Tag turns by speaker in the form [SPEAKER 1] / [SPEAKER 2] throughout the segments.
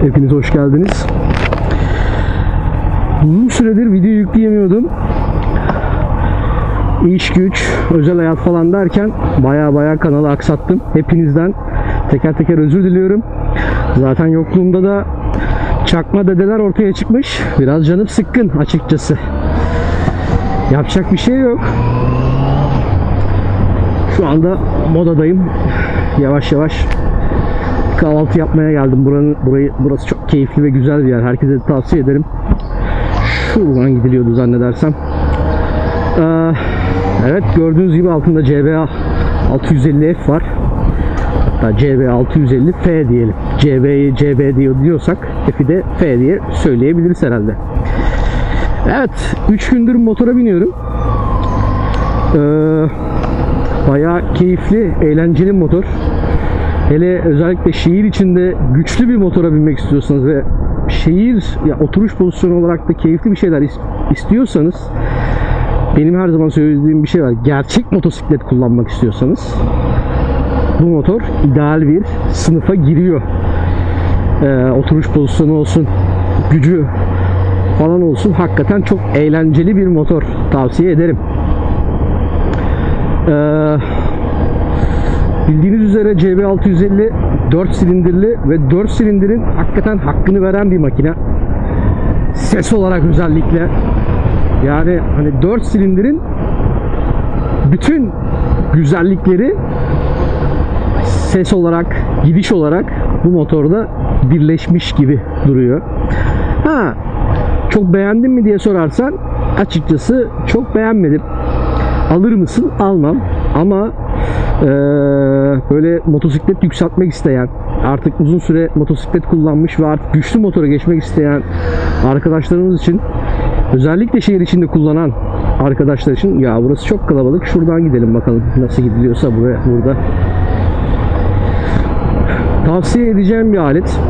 [SPEAKER 1] Hepiniz hoş geldiniz. Uzun süredir video yükleyemiyordum. İş güç, özel hayat falan derken baya baya kanalı aksattım. Hepinizden teker teker özür diliyorum. Zaten yokluğumda da çakma dedeler ortaya çıkmış. Biraz canım sıkkın açıkçası. Yapacak bir şey yok. Şu anda modadayım. Yavaş yavaş kahvaltı yapmaya geldim. Buranın burayı burası çok keyifli ve güzel bir yer. Herkese de tavsiye ederim. Şuradan gidiliyordu zannedersem. Ee, evet gördüğünüz gibi altında CBA 650F var. Hatta CB 650F diyelim. CB'yi CB diyor diyorsak F'i de F diye söyleyebiliriz herhalde. Evet 3 gündür motora biniyorum. Ee, bayağı keyifli, eğlenceli motor. Hele özellikle şehir içinde güçlü bir motora binmek istiyorsanız ve şehir ya oturuş pozisyonu olarak da keyifli bir şeyler is- istiyorsanız benim her zaman söylediğim bir şey var. Gerçek motosiklet kullanmak istiyorsanız bu motor ideal bir sınıfa giriyor. Ee, oturuş pozisyonu olsun, gücü falan olsun. Hakikaten çok eğlenceli bir motor. Tavsiye ederim. Ee, Bildiğiniz üzere CB650 4 silindirli ve 4 silindirin hakikaten hakkını veren bir makine. Ses olarak özellikle. Yani hani 4 silindirin bütün güzellikleri ses olarak, gidiş olarak bu motorda birleşmiş gibi duruyor. Ha, çok beğendin mi diye sorarsan açıkçası çok beğenmedim. Alır mısın? Almam. Ama eee, böyle motosiklet yükseltmek isteyen, artık uzun süre motosiklet kullanmış ve artık güçlü motora geçmek isteyen arkadaşlarımız için özellikle şehir içinde kullanan arkadaşlar için ya burası çok kalabalık. Şuradan gidelim bakalım nasıl gidiliyorsa buraya burada. Tavsiye edeceğim bir alet.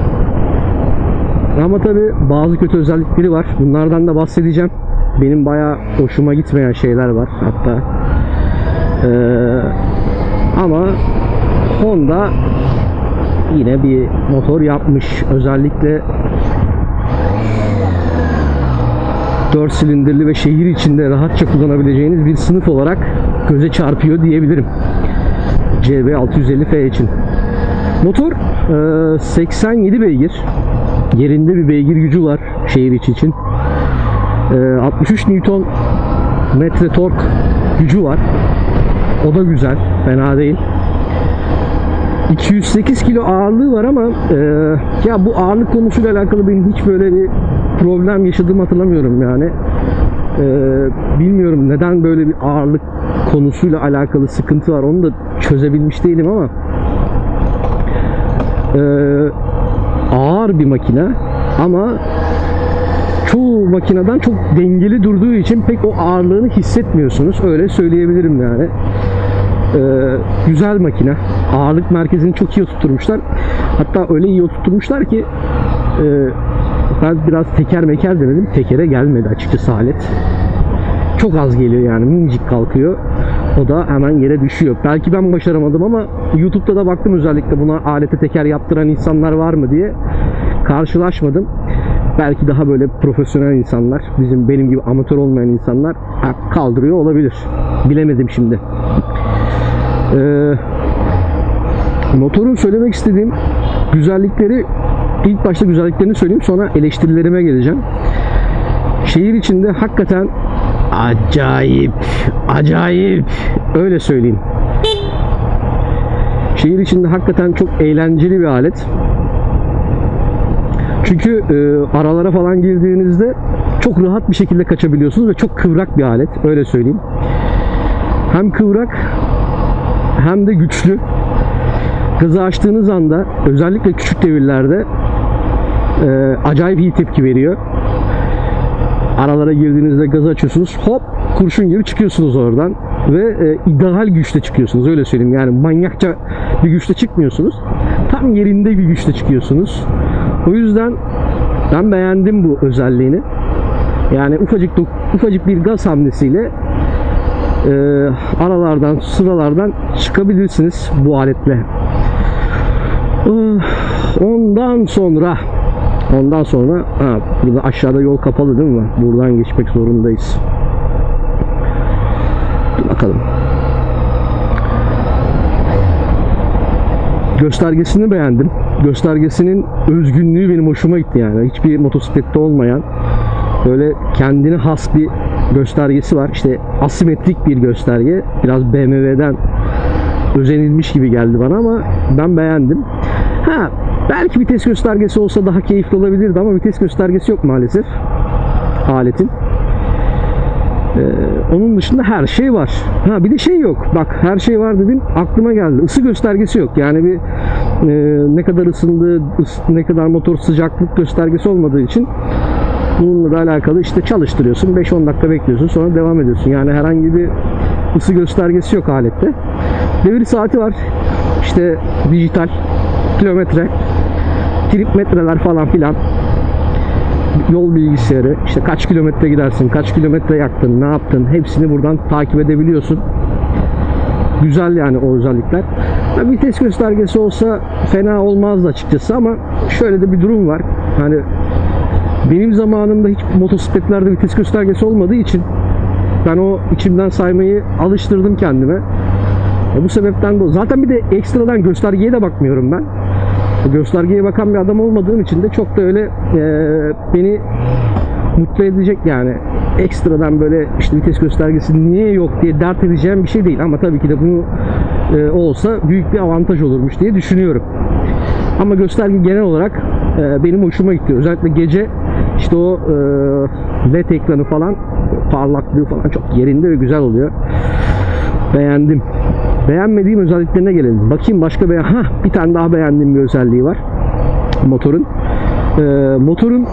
[SPEAKER 1] Ama tabi bazı kötü özellikleri var. Bunlardan da bahsedeceğim. Benim bayağı hoşuma gitmeyen şeyler var hatta. Ee, ama Honda yine bir motor yapmış. Özellikle 4 silindirli ve şehir içinde rahatça kullanabileceğiniz bir sınıf olarak göze çarpıyor diyebilirim. CB 650F için. Motor e, 87 beygir. Yerinde bir beygir gücü var şehir içi için. E, 63 Newton metre tork gücü var. O da güzel. Fena değil. 208 kilo ağırlığı var ama e, ya bu ağırlık konusuyla alakalı benim hiç böyle bir problem yaşadığımı hatırlamıyorum yani. E, bilmiyorum neden böyle bir ağırlık konusuyla alakalı sıkıntı var onu da çözebilmiş değilim ama e, ağır bir makine ama çoğu makineden çok dengeli durduğu için pek o ağırlığını hissetmiyorsunuz. Öyle söyleyebilirim yani. Ee, güzel makine. Ağırlık merkezini çok iyi oturtmuşlar. Hatta öyle iyi oturtmuşlar ki e, ben biraz teker meker denedim. Tekere gelmedi açıkçası alet. Çok az geliyor yani minicik kalkıyor. O da hemen yere düşüyor. Belki ben başaramadım ama YouTube'da da baktım özellikle buna alete teker yaptıran insanlar var mı diye. Karşılaşmadım. Belki daha böyle profesyonel insanlar, bizim benim gibi amatör olmayan insanlar kaldırıyor olabilir. Bilemedim şimdi. Ee, motorun söylemek istediğim güzellikleri ilk başta güzelliklerini söyleyeyim sonra eleştirilerime geleceğim. Şehir içinde hakikaten acayip, acayip öyle söyleyeyim. Şehir içinde hakikaten çok eğlenceli bir alet. Çünkü e, aralara falan girdiğinizde çok rahat bir şekilde kaçabiliyorsunuz ve çok kıvrak bir alet. Öyle söyleyeyim. Hem kıvrak hem de güçlü. Gazı açtığınız anda özellikle küçük devirlerde e, acayip iyi tepki veriyor. Aralara girdiğinizde gazı açıyorsunuz. Hop kurşun gibi çıkıyorsunuz oradan ve e, ideal güçte çıkıyorsunuz öyle söyleyeyim. Yani manyakça bir güçte çıkmıyorsunuz. Tam yerinde bir güçte çıkıyorsunuz. O yüzden ben beğendim bu özelliğini. Yani ufacık ufacık bir gaz hamlesiyle e, aralardan, sıralardan çıkabilirsiniz bu aletle. Ah, Ondan sonra Ondan sonra ha, burada aşağıda yol kapalı değil mi? Buradan geçmek zorundayız. Dur bakalım. Göstergesini beğendim. Göstergesinin özgünlüğü benim hoşuma gitti yani. Hiçbir motosiklette olmayan böyle kendine has bir göstergesi var. İşte asimetrik bir gösterge. Biraz BMW'den özenilmiş gibi geldi bana ama ben beğendim. Ha belki vites göstergesi olsa daha keyifli olabilirdi ama vites göstergesi yok maalesef aletin. Ee, onun dışında her şey var. Ha bir de şey yok. Bak her şey var dedin aklıma geldi. Isı göstergesi yok. Yani bir e, ne kadar ısındığı, ıs- ne kadar motor sıcaklık göstergesi olmadığı için bununla da alakalı işte çalıştırıyorsun. 5-10 dakika bekliyorsun sonra devam ediyorsun. Yani herhangi bir ısı göstergesi yok alette. Devir saati var. İşte dijital kilometre trip metreler falan filan yol bilgisayarı işte kaç kilometre gidersin kaç kilometre yaktın ne yaptın hepsini buradan takip edebiliyorsun güzel yani o özellikler Ha, vites göstergesi olsa fena olmazdı açıkçası ama şöyle de bir durum var hani benim zamanımda hiç motosikletlerde vites göstergesi olmadığı için ben o içimden saymayı alıştırdım kendime. E bu sebepten de zaten bir de ekstradan göstergeye de bakmıyorum ben. Göstergeye bakan bir adam olmadığım için de çok da öyle e, beni mutlu edecek yani. Ekstradan böyle işte vites göstergesi niye yok diye dert edeceğim bir şey değil ama tabii ki de bunu e, olsa büyük bir avantaj olurmuş diye düşünüyorum. Ama gösterge genel olarak e, benim hoşuma gitti. Özellikle gece işte o e, led ekranı falan parlaklığı falan çok yerinde ve güzel oluyor. Beğendim. Beğenmediğim özelliklerine gelelim. Bakayım başka beğen... Ha bir tane daha beğendiğim bir özelliği var. Motorun. E, motorun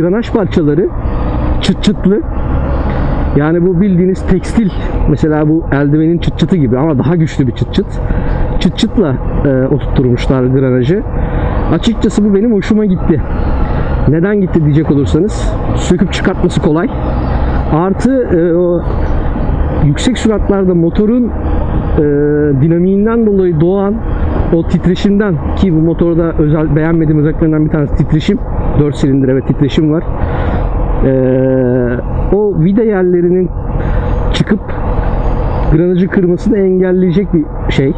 [SPEAKER 1] granaj parçaları çıt çıtlı. Yani bu bildiğiniz tekstil mesela bu eldivenin çıt çıtı gibi ama daha güçlü bir çıt çıt. Çıt çıtla e, oturtturmuşlar granajı. Açıkçası bu benim hoşuma gitti. Neden gitti diyecek olursanız söküp çıkartması kolay. Artı e, o yüksek süratlerde motorun e, dinamiğinden dolayı doğan o titreşimden ki bu motorda özel beğenmediğim özelliklerinden bir tanesi titreşim. 4 silindir evet titreşim var. E, o vida yerlerinin çıkıp granajı kırmasını engelleyecek bir şey.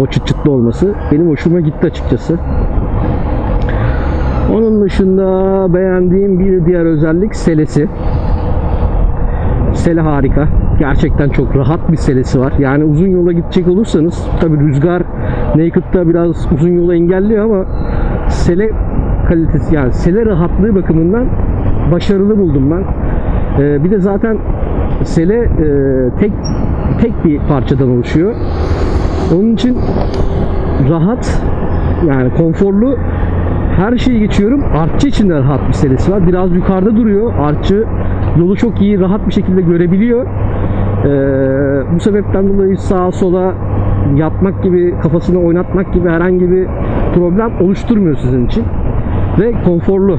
[SPEAKER 1] O çıt çıtlı olması. Benim hoşuma gitti açıkçası. Onun dışında beğendiğim bir diğer özellik selesi. Sele harika. Gerçekten çok rahat bir selesi var. Yani uzun yola gidecek olursanız tabi rüzgar Naked'da biraz uzun yolu engelliyor ama sele kalitesi yani sele rahatlığı bakımından başarılı buldum ben. Ee, bir de zaten sele e, tek tek bir parçadan oluşuyor. Onun için rahat yani konforlu her şeyi geçiyorum. Artçı için de rahat bir selesi var. Biraz yukarıda duruyor. Artçı yolu çok iyi, rahat bir şekilde görebiliyor. Ee, bu sebepten dolayı sağa sola yatmak gibi, kafasını oynatmak gibi herhangi bir problem oluşturmuyor sizin için. Ve konforlu.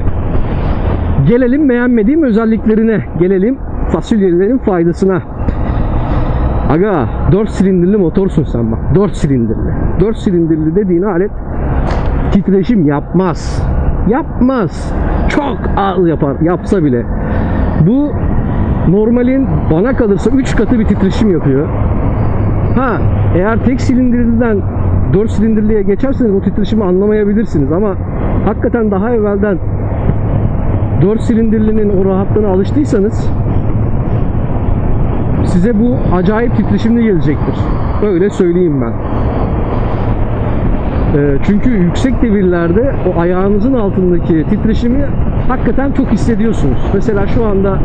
[SPEAKER 1] Gelelim beğenmediğim özelliklerine. Gelelim fasulyelerin faydasına. Aga 4 silindirli motorsun sen bak. 4 silindirli. 4 silindirli dediğin alet titreşim yapmaz. Yapmaz. Çok az yapar. Yapsa bile. Bu normalin bana kalırsa 3 katı bir titreşim yapıyor. Ha eğer tek silindirliden 4 silindirliye geçerseniz o titreşimi anlamayabilirsiniz ama hakikaten daha evvelden 4 silindirlinin o rahatlığına alıştıysanız size bu acayip titreşimli gelecektir. Öyle söyleyeyim ben. Ee, çünkü yüksek devirlerde o ayağınızın altındaki titreşimi hakikaten çok hissediyorsunuz. Mesela şu anda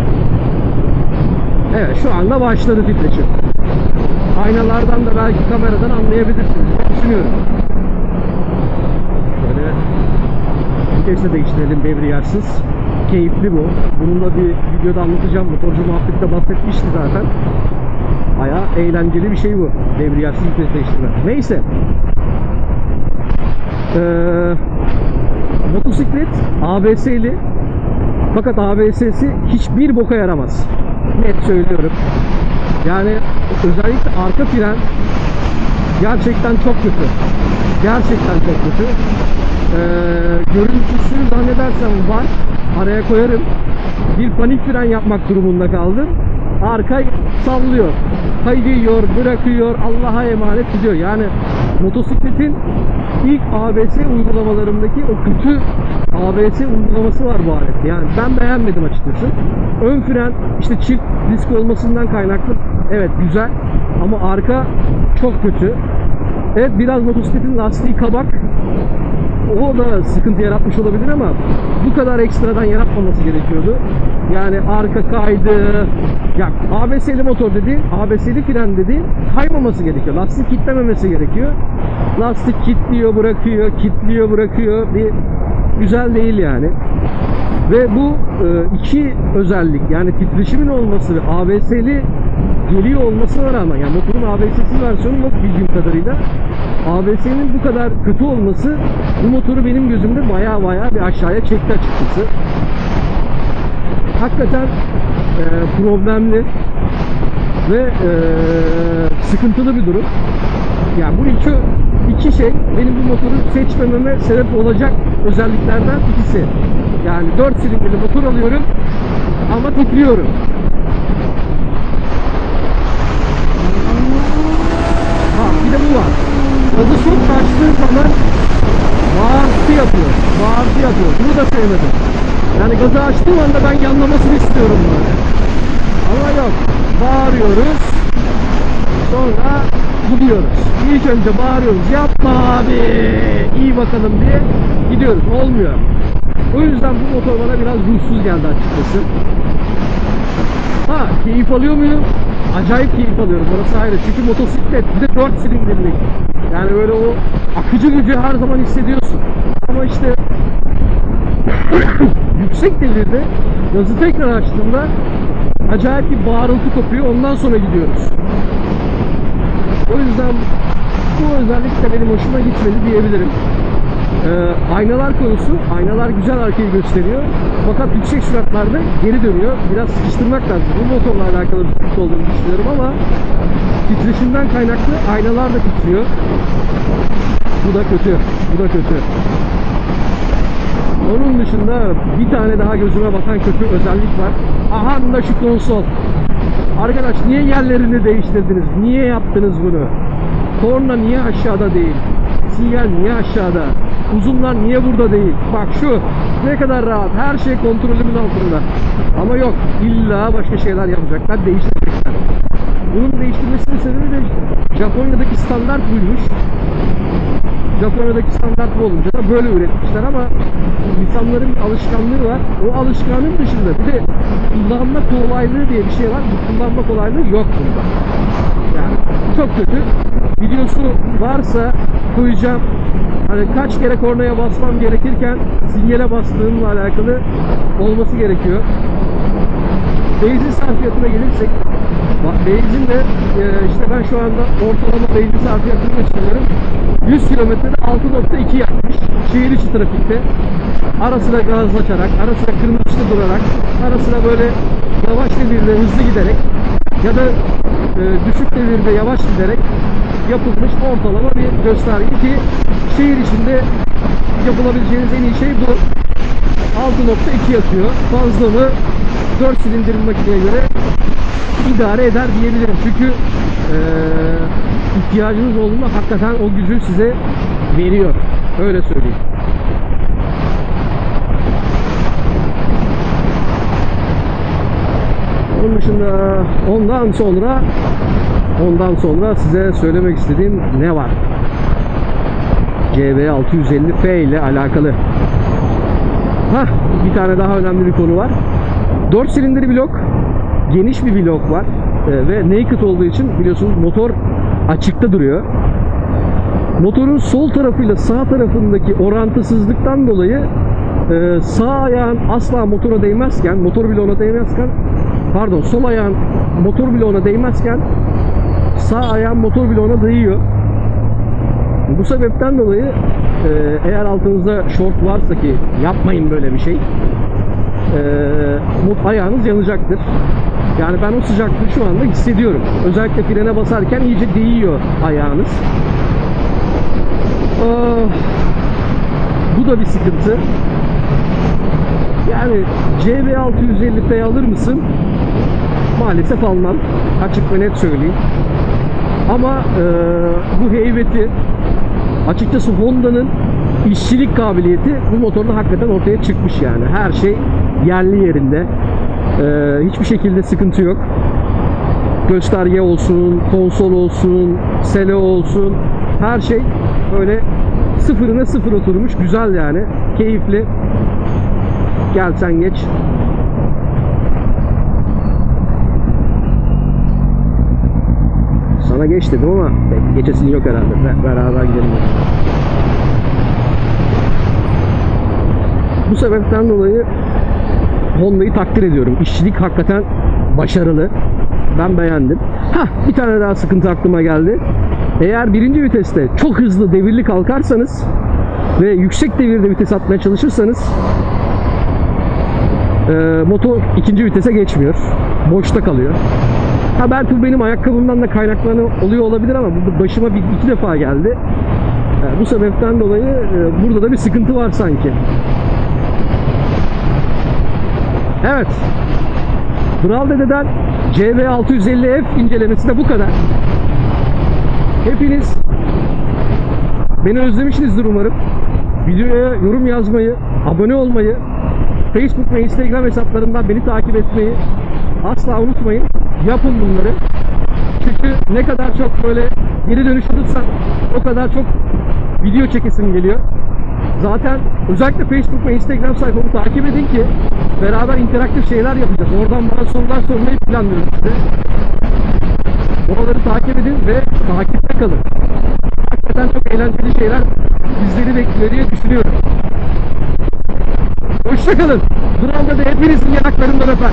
[SPEAKER 1] Evet şu anda başladı titreşim. Aynalardan da belki kameradan anlayabilirsiniz. diye Düşünüyorum. Böyle vites de değiştirelim debriyarsız. Keyifli bu. Bunu da bir videoda anlatacağım. Motorcu muhabbette bahsetmişti zaten. Baya eğlenceli bir şey bu. Debriyarsız vites değiştirme. Neyse. Ee, motosiklet ABS'li fakat ABS'si hiçbir boka yaramaz. Net söylüyorum. Yani özellikle arka fren gerçekten çok kötü. Gerçekten çok kötü. Ee, görüntüsü zannedersem var. Araya koyarım. Bir panik fren yapmak durumunda kaldım. Arka sallıyor. Kayıyor, bırakıyor, Allah'a emanet gidiyor. Yani motosikletin ilk ABS uygulamalarındaki o kötü ABS uygulaması var bu alet. Yani ben beğenmedim açıkçası. Ön fren işte çift disk olmasından kaynaklı evet güzel ama arka çok kötü. Evet biraz motosikletin lastiği kabak. O da sıkıntı yaratmış olabilir ama bu kadar ekstradan yaratmaması gerekiyordu. Yani arka kaydı. Ya ABS'li motor dedi, ABS'li fren dedi kaymaması gerekiyor. Lastik kitlememesi gerekiyor. Lastik kitliyor, bırakıyor, kitliyor, bırakıyor. Bir güzel değil yani. Ve bu e, iki özellik yani titreşimin olması ve ABS'li geliyor olmasına rağmen yani motorun ABS'siz versiyonu yok bildiğim kadarıyla. ABS'nin bu kadar kötü olması bu motoru benim gözümde baya baya bir aşağıya çekti açıkçası. Hakikaten e, problemli ve e, sıkıntılı bir durum. Yani bu iki, iki şey benim bu motoru seçmememe sebep olacak özelliklerden ikisi. Yani 4 silindirli motor alıyorum ama titriyorum. Ha bir de bu var. Gazı kaçtığı zaman bağırtı yapıyor. Bağırtı yapıyor. Bunu da sevmedim. Yani gazı açtığım anda ben yanlamasını istiyorum böyle. Ama yok. Bağırıyoruz. Sonra gidiyoruz. İlk önce bağırıyoruz. Yapma abi. iyi bakalım diye gidiyoruz. Olmuyor. O yüzden bu motor bana biraz ruhsuz geldi açıkçası. Ha keyif alıyor muyum? Acayip keyif alıyorum. Orası ayrı. Çünkü motosiklet bir de 4 silindirlik. Yani böyle o akıcı gücü her zaman hissediyorsun. Ama işte yüksek devirde gazı tekrar açtığımda acayip bir bağırıltı kopuyor. Ondan sonra gidiyoruz. O yüzden bu özellik de benim hoşuma gitmedi diyebilirim. Ee, aynalar konusu, aynalar güzel arkayı gösteriyor. Fakat yüksek süratlerde geri dönüyor. Biraz sıkıştırmak lazım. Bu motorla alakalı bir sıkıntı olduğunu düşünüyorum ama titreşimden kaynaklı aynalar da titriyor. Bu da kötü. Bu da kötü. Onun dışında bir tane daha gözüme batan kötü özellik var. Aha da şu konsol. Arkadaş niye yerlerini değiştirdiniz? Niye yaptınız bunu? Korna niye aşağıda değil? Sinyal niye aşağıda? Uzunlar niye burada değil? Bak şu ne kadar rahat. Her şey kontrolümün altında. Ama yok. illa başka şeyler yapacaklar. Değiştirecekler. Bunun değiştirmesinin sebebi de Japonya'daki standart buymuş. Japonya'daki standart bu olunca da böyle üretmişler ama insanların alışkanlığı var. O alışkanlığın dışında bir de kullanma kolaylığı diye bir şey var. Bu kullanma kolaylığı yok bunda. Yani çok kötü. Videosu varsa koyacağım. Hani kaç kere kornaya basmam gerekirken sinyale bastığımla alakalı olması gerekiyor. Benzin sarfiyatına gelirsek benzin de e, işte ben şu anda ortalama benzin sarfiyatını gösteriyorum. 100 kilometrede 6.2 yapmış. Şehir içi trafikte. Ara gaz açarak, ara kırmızı ışıkta durarak, ara böyle yavaş devirde hızlı giderek ya da e, düşük devirde yavaş giderek yapılmış ortalama bir gösterge ki şehir içinde yapılabileceğiniz en iyi şey bu. 6.2 yakıyor. Fazla mı 4 silindirli makineye göre idare eder diyebilirim. Çünkü eee ihtiyacınız olduğunda hakikaten o gücü size veriyor. Öyle söyleyeyim. Onun dışında ondan sonra ondan sonra size söylemek istediğim ne var? CB650F ile alakalı. Hah, bir tane daha önemli bir konu var. 4 silindir blok, geniş bir blok var Ee, ve naked olduğu için biliyorsunuz motor açıkta duruyor. Motorun sol tarafıyla sağ tarafındaki orantısızlıktan dolayı e, sağ ayağın asla motora değmezken, motor bloğuna değmezken, pardon sol ayağın motor bloğuna değmezken sağ ayağın motor bloğuna değiyor. Bu sebepten dolayı e, eğer altınızda short varsa ki yapmayın böyle bir şey. E, ayağınız yanacaktır. Yani ben o sıcaklığı şu anda hissediyorum. Özellikle frene basarken iyice değiyor ayağınız. Aa, bu da bir sıkıntı. Yani CB650P alır mısın? Maalesef almam. Açık ve net söyleyeyim. Ama e, bu heybeti açıkçası Honda'nın işçilik kabiliyeti bu motorda hakikaten ortaya çıkmış yani. Her şey yerli yerinde. E, hiçbir şekilde sıkıntı yok. Gösterge olsun, konsol olsun, sele olsun her şey böyle sıfırına sıfır oturmuş. Güzel yani. Keyifli. Gel sen geç. Sana geç dedim ama geçesin yok herhalde. Be- Beraber gidelim. Bu sebepten dolayı Honda'yı takdir ediyorum. İşçilik hakikaten başarılı. Ben beğendim. Ha bir tane daha sıkıntı aklıma geldi. Eğer birinci viteste çok hızlı devirli kalkarsanız ve yüksek devirde vites atmaya çalışırsanız e, motor ikinci vitese geçmiyor. Boşta kalıyor. Ha belki bu benim ayakkabımdan da kaynaklanıyor oluyor olabilir ama bu başıma bir iki defa geldi. E, bu sebepten dolayı e, burada da bir sıkıntı var sanki. Evet. Kral Dede'den CB650F incelemesi de bu kadar. Hepiniz beni özlemişsinizdir umarım. Videoya yorum yazmayı, abone olmayı, Facebook ve Instagram hesaplarından beni takip etmeyi asla unutmayın. Yapın bunları. Çünkü ne kadar çok böyle geri dönüş alırsam o kadar çok video çekesim geliyor. Zaten özellikle Facebook ve Instagram sayfamı takip edin ki beraber interaktif şeyler yapacağız. Oradan bana sorular sormayı planlıyorum size. Oraları takip edin ve takipte kalın. Hakikaten çok eğlenceli şeyler bizleri bekliyor diye düşünüyorum. Hoşçakalın. Dural'da da hepinizin yanaklarından öper.